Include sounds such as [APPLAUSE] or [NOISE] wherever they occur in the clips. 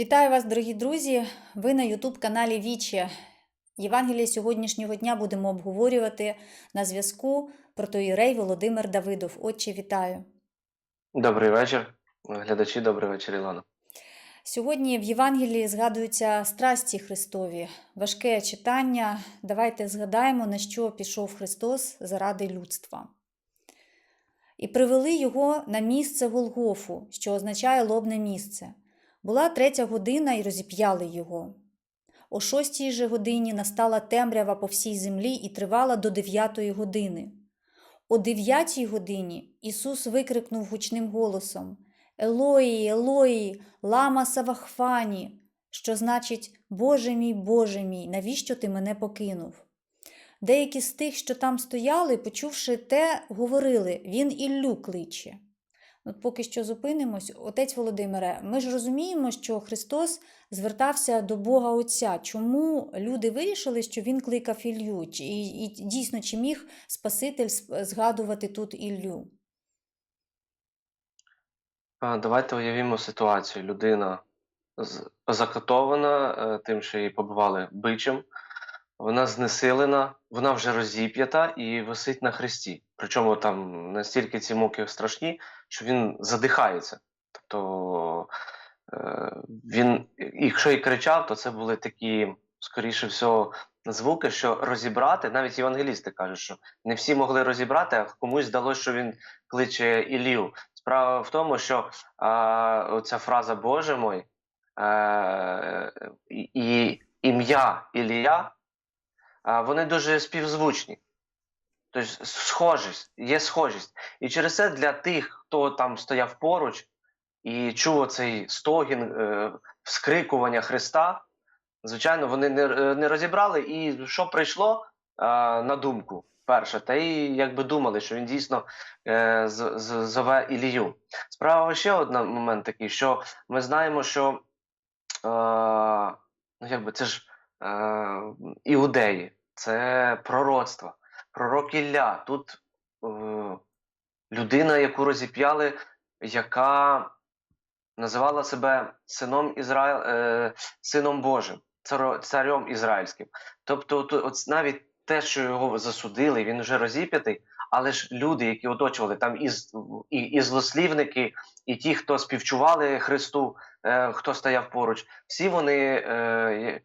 Вітаю вас, дорогі друзі! Ви на Ютуб-каналі Вічі. Євангеліє сьогоднішнього дня будемо обговорювати на зв'язку протоїрей Володимир Давидов. Отче, вітаю! Добрий вечір, глядачі, добрий вечір, Ілона. Сьогодні в Євангелії згадуються страсті Христові, важке читання. Давайте згадаємо, на що пішов Христос заради людства. І привели його на місце Голгофу, що означає лобне місце. Була третя година і розіп'яли його. О шостій же годині настала темрява по всій землі і тривала до дев'ятої години. О дев'ятій годині Ісус викрикнув гучним голосом Елої, Елої, лама Савахфані, що значить Боже мій, Боже мій, навіщо ти мене покинув? Деякі з тих, що там стояли, почувши те, говорили Він Іллю кличе. Поки що зупинимось, отець Володимире, ми ж розуміємо, що Христос звертався до Бога Отця. Чому люди вирішили, що він кликав Іллю? І, і дійсно, чи міг Спаситель згадувати тут Іллю? Давайте уявімо ситуацію. Людина закатована е, тим, що її побивали бичем, вона знесилена, вона вже розіп'ята і висить на хресті. Причому там настільки ці муки страшні, що він задихається. Тобто е, він, якщо і кричав, то це були такі, скоріше всього, звуки, що розібрати, навіть євангелісти кажуть, що не всі могли розібрати, а комусь здалося, що він кличе Ілію. Справа в тому, що а, оця фраза Боже мой е, і, ім'я Ілія, а, вони дуже співзвучні. Тобто схожість, є схожість. І через це для тих, хто там стояв поруч і чув цей стогін, е, вскрикування Христа, звичайно, вони не, е, не розібрали, і що прийшло е, на думку перше, та й якби думали, що він дійсно зове Ілію. Справа ще один момент такий, що ми знаємо, що ну, якби це ж іудеї, це пророцтво, пророк Ілля. Тут е, людина, яку розіп'яли, яка називала себе сином Ізраїл, е, сином Божим, царем ізраїльським. Тобто, то- от навіть те, що його засудили, він вже розіп'ятий, але ж люди, які оточували там і, і, і злослівники, і ті, хто співчували Христу, е, хто стояв поруч, всі вони е,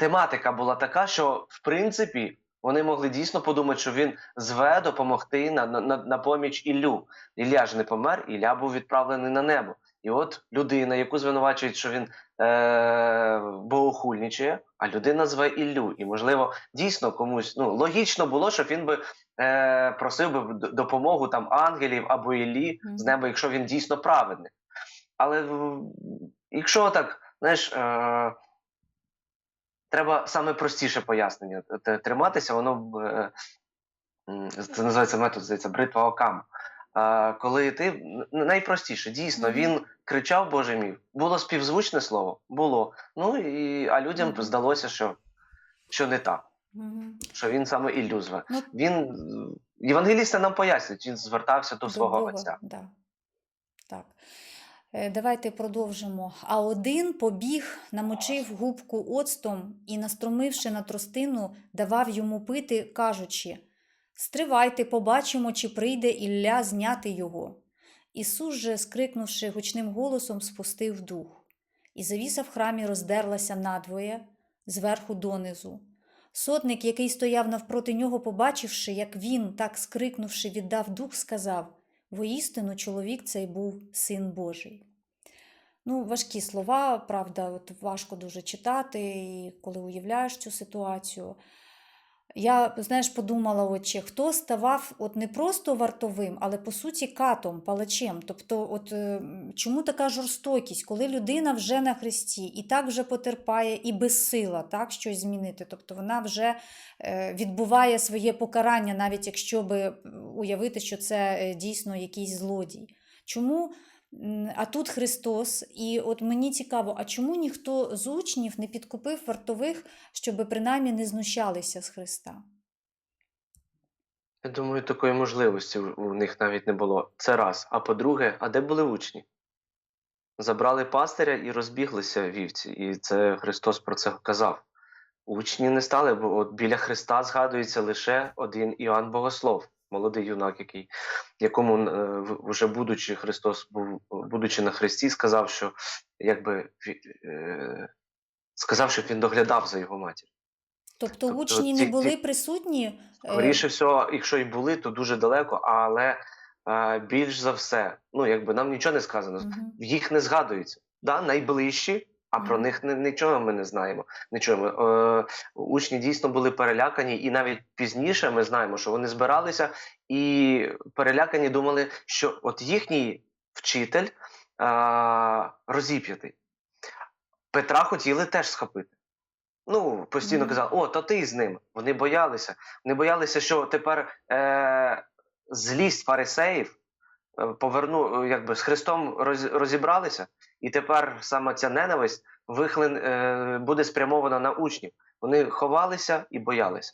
тематика була така, що в принципі вони могли дійсно подумати, що він зве допомогти на, на, на, поміч Іллю. Ілля ж не помер, Ілля був відправлений на небо. І от людина, яку звинувачують, що він е, богохульничає, а людина зве Іллю. І, можливо, дійсно комусь ну, логічно було, щоб він би е, просив би допомогу там ангелів або Іллі з неба, якщо він дійсно праведний. Але якщо так, знаєш, е, треба саме простіше пояснення триматися, воно е, це називається метод, здається, бритва окам. Коли ти найпростіше, дійсно, він кричав Боже мій, було співзвучне слово, було. Ну і а людям здалося, що, що не так, що він саме Іллю. Ну, Він євангелісти нам пояснюють, він звертався до свого отця. Так. Е, Давайте продовжимо. А один побіг, намочив губку оцтом і, настромивши на тростину, давав йому пити, кажучи: Стривайте, побачимо, чи прийде Ілля зняти його. Ісус же, скрикнувши гучним голосом, спустив дух. І завіса в храмі роздерлася надвоє, зверху донизу. Сотник, який стояв навпроти нього, побачивши, як він, так скрикнувши, віддав дух, сказав: Воістину, чоловік цей був син Божий. Ну, важкі слова, правда, от важко дуже читати, і коли уявляєш цю ситуацію. Я, знаєш, подумала, от, чи хто ставав от не просто вартовим, але по суті катом, палачем. Тобто, от е, чому така жорстокість, коли людина вже на хресті і так вже потерпає, і безсила так, щось змінити. Тобто вона вже е, відбуває своє покарання, навіть якщо би уявити, що це е, дійсно якийсь злодій. Чому? А тут Христос, і от мені цікаво, а чому ніхто з учнів не підкупив вартових, щоб принаймні не знущалися з Христа? Я думаю, такої можливості у них навіть не було. Це раз. А по-друге, а де були учні? забрали пастиря і розбіглися вівці. І це Христос про це казав. Учні не стали, бо от біля Христа згадується лише один Іоанн Богослов, молодий юнак, який, якому е, вже будучи Христос був, будучи на Христі, сказав, що якби е, сказав, щоб він доглядав за його матір. Тобто Тобто учні ці- не були ці- присутні? е, Скоріше всього, якщо і були, то дуже далеко, але е, більш за все, ну якби нам нічого не сказано, мгм. їх не згадується. Да, найближчі, а про них нічого ми не знаємо. Нічого. Е, учні дійсно були перелякані, і навіть пізніше ми знаємо, що вони збиралися і перелякані думали, що от їхній вчитель е, розіп'ятий. Петра хотіли теж схопити. Ну, постійно казали, о, то ти з ним. Вони боялися. Вони боялися, що тепер е, злість фарисеїв е, поверну, е, якби з Христом роз, розібралися, і тепер саме ця ненависть вихлин, е, буде спрямована на учнів. Вони ховалися і боялися.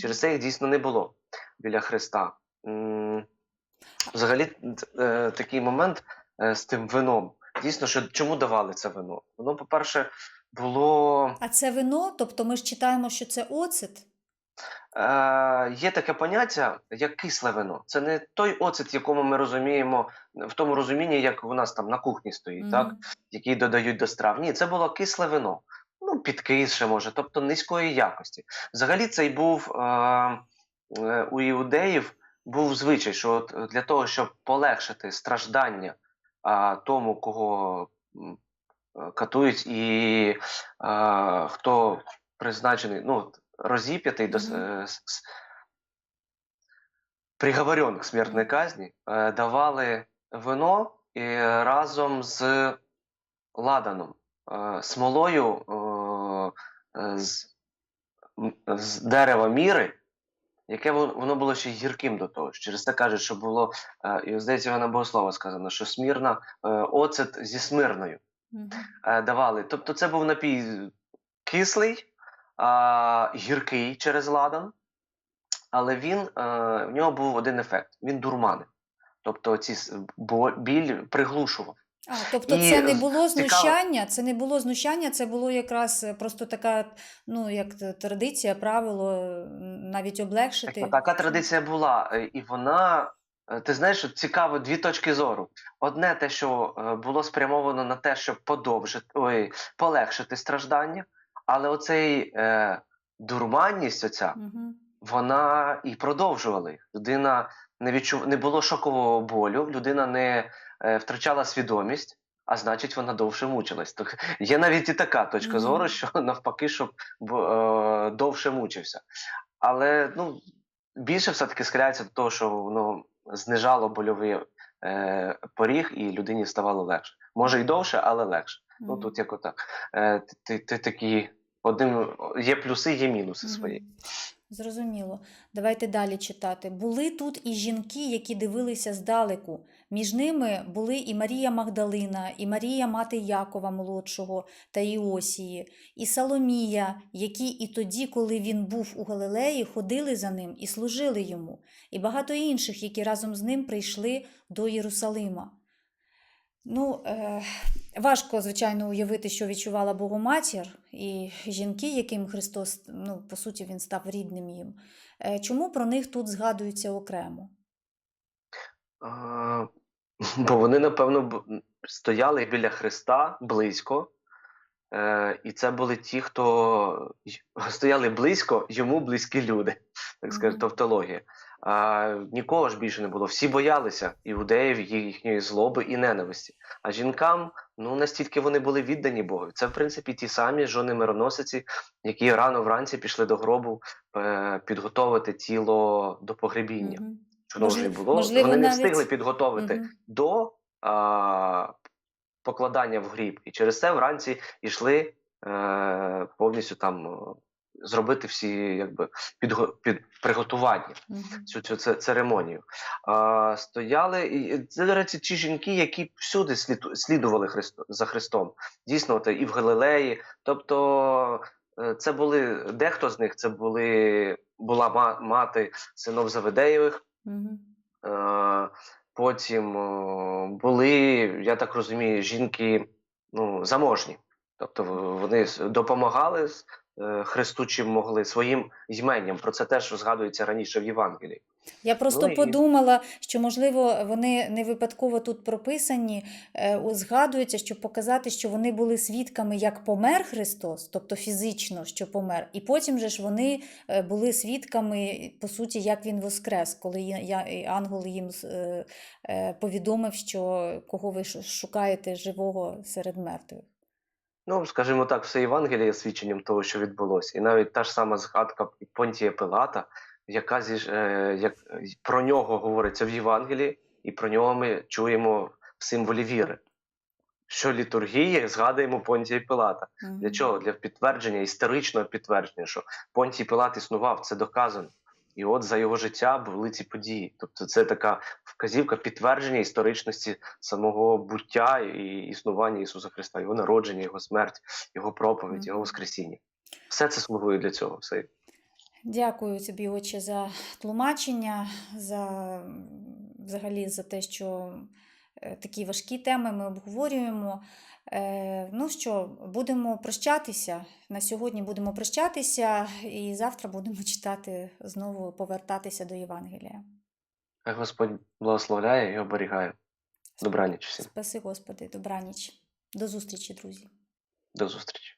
Через це їх дійсно не було біля Христа. Взагалі, е, такий момент е, з тим вином. Дійсно, що чому давали це вино? Воно, по-перше, було. А це вино, тобто ми ж читаємо, що це оцет. Е, є таке поняття, як кисле вино. Це не той оцет, якому ми розуміємо в тому розумінні, як у нас там на кухні стоїть, так? Який додають до страв. Ні, це було кисле вино. Ну, підкисше, може, тобто низької якості. Взагалі, цей був е, е, у іудеїв був звичай, що от е, для того, щоб полегшити страждання а, тому, кого е, катують, і е, хто призначений, ну, розіп'ятий до е, приговорен к смертной казни, е, давали вино і разом з ладаном, е, смолою з, з дерева міри, яке воно, було ще гірким до того. Через це кажуть, що було, і здається, Івана Богослова сказано, що смірна оцет зі смирною давали. Тобто це був напій кислий, а, гіркий через ладан, але він, е, в нього був один ефект: він дурманив. Тобто ці біль приглушував. А, тобто І це не було цікаво- знущання, це не було знущання, це було якраз е, просто така, ну, як традиція, правило, е, навіть облегшити. Так, така традиція була, і вона. Ти знаєш, цікаво дві точки зору. Одне те, що було спрямовано на те, щоб подовжити ой, полегшити страждання, але оцей е, дурманність, оця, Мгм. вона і продовжувала їх. Людина не відчув, не було шокового болю, людина не е, втрачала свідомість, а значить, вона довше мучилась. Так, є навіть і така точка Мгм. зору, що [LAUGHS] навпаки, щоб е, довше мучився. Але ну, більше все-таки схиляється до того, що воно знижало больовий е, поріг, і людині ставало легше. Може й довше, але легше. Ну тут як отак. Е, ти, ти, такі один є плюси, є мінуси свої. Зрозуміло. Давайте далі читати. Були тут і жінки, які дивилися здалеку. Між ними були і Марія Магдалина, і Марія мати Якова молодшого та Іосії, і Соломія, які і тоді, коли він був у Галилеї, ходили за ним і служили йому, і багато інших, які разом з ним прийшли до Єрусалима. Ну, е, важко, звичайно, уявити, що відчувала Богоматір і жінки, яким Христос, ну, по суті, він став рідним їм. Е, чому про них тут згадується окремо? А, [LAUGHS] Бо вони, напевно, стояли біля Христа близько, е, і це були ті, хто стояли близько, йому близькі люди, так Мгм. тавтологія. А нікого ж більше не було. Всі боялися іудеїв, їхньої злоби і ненависті. А жінкам, ну настільки вони були віддані Богу. Це, в принципі, ті самі жони мироносиці, які рано вранці пішли до гробу е, підготовити тіло до погребіння. Що воно вже було. можливо, Вони не навіть- встигли підготовити Мгм. до а, покладання в гріб. І через це вранці йшли е, повністю там зробити всі якби підго, під приготування Мгм. цю, цю це- церемонію. А, стояли і це, до речі, ті жінки, які всюди сліду- слідували Христо, за Христом. Дійсно, от, і в Галилеї. Тобто е, це були дехто з них це були була ма- мати синов Заведеєвих. Мгм. Е, Потім е, були, я так розумію, жінки ну, заможні. Тобто вони допомагали Христу чим могли своїм йменням. Про це теж згадується раніше в Євангелії. Я просто Ну подумала, що можливо вони не випадково тут прописані, е, згадується, щоб показати, що вони були свідками, як помер Христос, тобто фізично, що помер, і потім же ж вони е, були свідками, по суті, як він воскрес, коли я, і ангел їм е, е, повідомив, що кого ви шукаєте живого серед мертвих. Ну, скажімо так, все Євангеліє є свідченням того, що відбулося. І навіть та ж сама згадка Понтія Пилата, яка зі, е, як, про нього говориться в Євангелії, і про нього ми чуємо в символі віри. Що літургії згадуємо Понтія Пилата. Для чого? Для підтвердження, історичного підтвердження, що Понтій Пилат існував, це доказано. І от за його життя були ці події. Тобто це така вказівка підтвердження історичності самого буття і існування Ісуса Христа, Його народження, Його смерть, Його проповідь, Його Воскресіння. Все це слугує для цього. Все. Дякую тобі, отче, за тлумачення, за взагалі за те, що е, такі важкі теми ми обговорюємо. Е, Ну що, будемо прощатися. На сьогодні будемо прощатися, і завтра будемо [LAUGHS] читати знову повертатися до Євангелія. Хай Господь благословляє і оберігає. Добраніч всім. Спаси, Господи, добраніч. До зустрічі, друзі. До зустрічі.